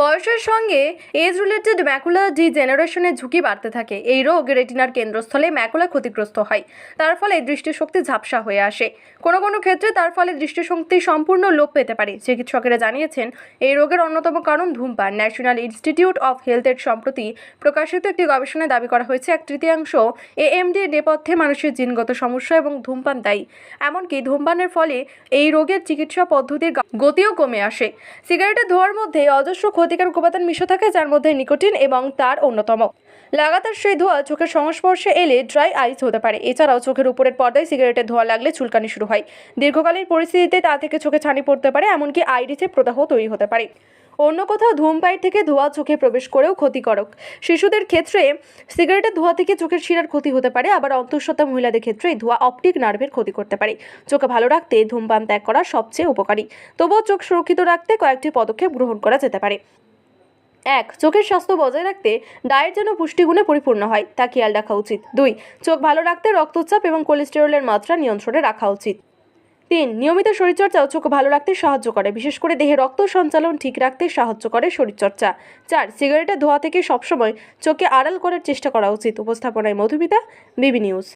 বয়সের সঙ্গে age related macular ডিজেনারেশনের ঝুঁকি বাড়তে থাকে। এই রোগ রেটিনার কেন্দ্রস্থলে ম্যাকুলা ক্ষতিগ্রস্ত হয়। তার ফলে দৃষ্টিশক্তি ঝাপসা হয়ে আসে। কোনো কোনো ক্ষেত্রে তার ফলে দৃষ্টিশক্তি সম্পূর্ণ লোপ পেতে পারে। চিকিৎসকেরা জানিয়েছেন, এই রোগের অন্যতম কারণ ধূমপান। ন্যাশনাল ইনস্টিটিউট অফ হেলথের সম্প্রতি প্রকাশিত একটি গবেষণায় দাবি করা হয়েছে, এক তৃতীয়াংশ এএমডি নেপথ্যে মানুষের জিনগত সমস্যা এবং ধূমপান দায়ী। এমনকি ধূমপানের ফলে এই রোগের চিকিৎসা পদ্ধতির গতিও কমে আসে। সিগারেটের ধোঁয়ার মধ্যে অজস্র ক্ষতিকর উপাদান মিশে থাকে, যার মধ্যে নিকোটিন এবং তার অন্যতম। লাগাতার সেই ধোঁয়া চোখের সংস্পর্শে এলে ড্রাই আইস হতে পারে। এছাড়াও চোখের উপরের পর্দায় সিগারেটের ধোঁয়া লাগলে চুলকানি শুরু হয়। দীর্ঘকালীন পরিস্থিতিতে তা থেকে চোখে ছানি পড়তে পারে, এমনকি আইরিসে প্রদাহ তৈরি হতে পারে। অন্য কোথাও ধূমপাই থেকে ধোঁয়া চোখে প্রবেশ করেও ক্ষতিকারক। শিশুদের ক্ষেত্রে সিগারেটের ধোঁয়া থেকে চোখের শিরার ক্ষতি হতে পারে, আবার অন্তঃসত্ত্বা মহিলাদের ক্ষেত্রে এই ধোঁয়া অপটিক নার্ভের ক্ষতি করতে পারে। চোখে ভালো রাখতে ধূমপান ত্যাগ করা সবচেয়ে উপকারী। তবুও চোখ সুরক্ষিত রাখতে কয়েকটি পদক্ষেপ গ্রহণ করা যেতে পারে। এক, চোখের স্বাস্থ্য বজায় রাখতে ডায়েট যেন পুষ্টিগুণে পরিপূর্ণ হয়, তা খেয়াল রাখা উচিত। দুই, চোখ ভালো রাখতে রক্তচাপ এবং কোলেস্টেরলের মাত্রা নিয়ন্ত্রণে রাখা উচিত। তিন, নিয়মিত শরীরচর্চা চোখ ভালো রাখতে সাহায্য করে, বিশেষ করে দেহে রক্ত সঞ্চালন ঠিক রাখতে সাহায্য করে শরীরচর্চা। চার, সিগারেটের ধোয়া থেকে সবসময় চোখে আড়াল করার চেষ্টা করা উচিত। উপস্থাপনায় মধুমিতা, বিবি নিউজ।